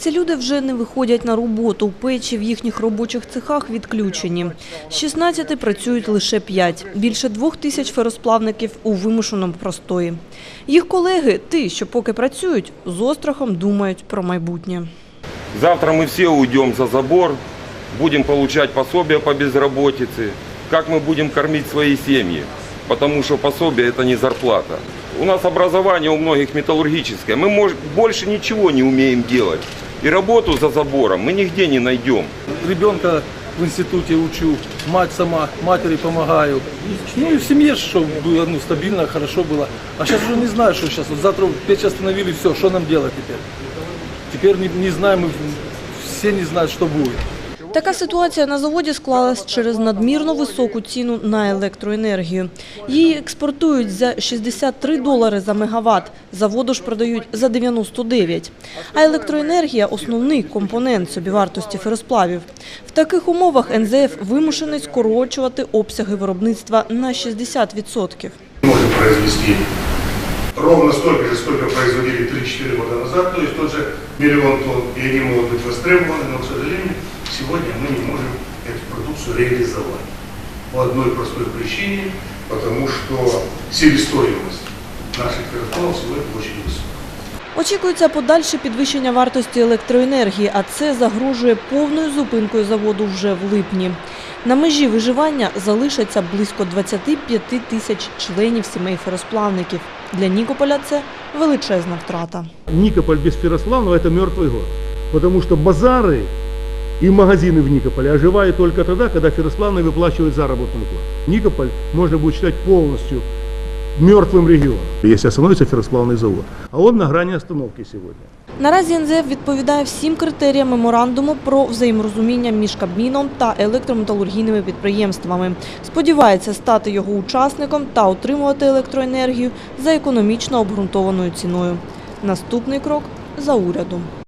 Ці люди вже не виходять на роботу. Печі в їхніх робочих цехах відключені. З 16 працюють лише 5. Більше двох тисяч феросплавників у вимушеному простої. Їх колеги, ті, що поки працюють, з острахом думають про майбутнє. Завтра мы все уйдем за забор, будем получать пособие по безработице. Как мы будем кормить свои семьи? Потому что пособие это не зарплата. У нас образование у многих металлургическое. Мы мож- больше ничего не умеем делать. И работу за забором мы нигде не найдем. ребенка в институте учу, мать сама, матери помогаю. Ну и в семье, чтобы было ну, стабильно, хорошо было. А сейчас уже не знаю, что сейчас. Вот завтра печь остановили, все, что нам делать теперь? Теперь не, не знаем, мы все не знают, что будет. Така ситуація на заводі склалась через надмірно високу ціну на електроенергію. Її експортують за 63 долари за мегаватт, заводу ж продають за 99. А електроенергія – основний компонент собівартості феросплавів. В таких умовах НЗФ вимушений скорочувати обсяги виробництва на 60%. можем произвести ровно столько же, сколько производили 3-4 года назад, то есть тот же миллион тонн, и они могут быть востребованы, но, к сожалению, сегодня мы не можем эту продукцию реализовать. По одной простой причине, потому что себестоимость наших ферроплавов сегодня очень высокая. Очікується подальше підвищення вартості електроенергії, а це загрожує повною зупинкою заводу вже в липні. На межі виживання залишаться близько 25 тисяч членів сімей феросплавників. Для Нікополя це величезна втрата. Никополь без Феррославного – это мертвый город. Потому что базары и магазины в Никополе оживают только тогда, когда Феррославный выплачивает заработную плату. Никополь можно будет считать полностью мертвым регионом, если остановится Феррославный завод. А он на грани остановки сегодня. Наразі НЗФ відповідає всім критеріям меморандуму про взаєморозуміння між Кабміном та електрометалургійними підприємствами. Сподівається стати його учасником та отримувати електроенергію за економічно обґрунтованою ціною. Наступний крок за урядом.